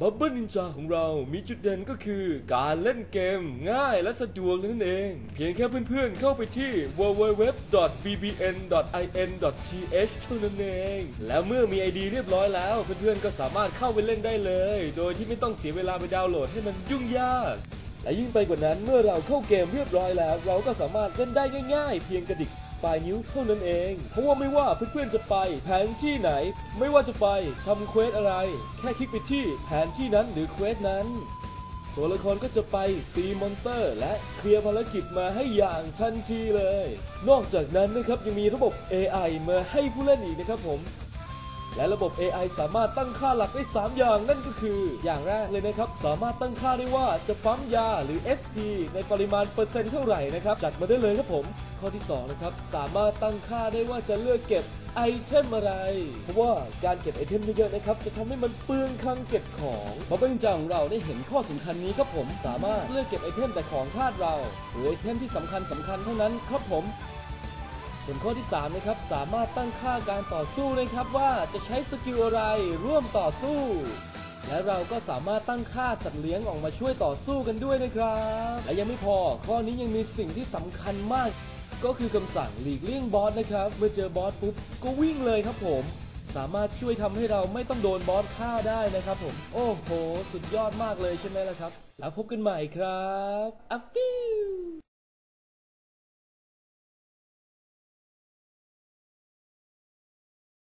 บับเบิลนินจาของเรามีจุดเด่นก็คือการเล่นเกมง่ายและสะดวกนั่นเอง เพียงแค่เพื่อนๆเข้าไปที่ www.bbn.in.th เท่านั้นเอง แล้วเมื่อมี ID เรียบร้อยแล้ว เพื่อนๆก็สามารถเข้าไปเล่นได้เลย โดยที่ไม่ต้องเสียเวลาไปดาวน์โหลดให้มันยุ่งยากและยิ่งไปกว่านั้นเมื่อเราเข้าเกมเรียบร้อยแล้ว เราก็สามารถเล่นได้ง่าย ๆ เพียงกระดิก ปลายนิ้วเท่านั้นเอง เพราะว่าไม่ว่าเพื่อนๆจะไปแผนที่ไหน ไม่ว่าจะไปทำเควสอะไร แค่คลิกไปที่แผนที่นั้นหรือเควสนั้น ตัวละครก็จะไปตีมอนสเตอร์ และเคลียร์ภารกิจมาให้อย่างทันทีเลย นอกจากนั้นนะครับยังมีระบบ AI มาให้ผู้เล่นอีกนะครับผมและระบบ AI สามารถตั้งค่าหลักได้ 3 อย่างนั่นก็คือ อย่างแรกเลยนะครับ สามารถตั้งค่าได้ว่าจะปั๊มยาหรือ SP ในปริมาณเปอร์เซ็นต์เท่าไหร่นะครับ จัดมาได้เลยครับผม ข้อที่2นะครับสามารถตั้งค่าได้ว่าจะเลือกเก็บไอเทมอะไร เพราะว่าการเก็บไอเทมเยอะๆนะครับ จะทำให้มันเปลืองคลังเก็บของเพราะเป็นจังเราได้เห็นข้อสำคัญนี้ครับผมสามารถเลือกเก็บไอเทมแต่ของธาตุเราหรือไอเทมที่สำคัญสำคัญเท่านั้นครับผมส่วนข้อที่3นะครับสามารถตั้งค่าการต่อสู้นะครับว่าจะใช้สกิลอะไรร่วมต่อสู้ และเราก็สามารถตั้งค่าสัตว์เลี้ยงออกมาช่วยต่อสู้กันด้วยนะครับ และยังไม่พอข้อนี้ยังมีสิ่งที่สำคัญมาก ก็คือคำสั่งหลีกเลี่ยงบอสนะครับ เมื่อเจอบอสปุ๊บก็วิ่งเลยครับผม สามารถช่วยทำให้เราไม่ต้องโดนบอสฆ่าได้นะครับผม โอ้โห สุดยอดมากเลยใช่ไหมล่ะครับ แล้วพบกันใหม่ครับอัฟฟิว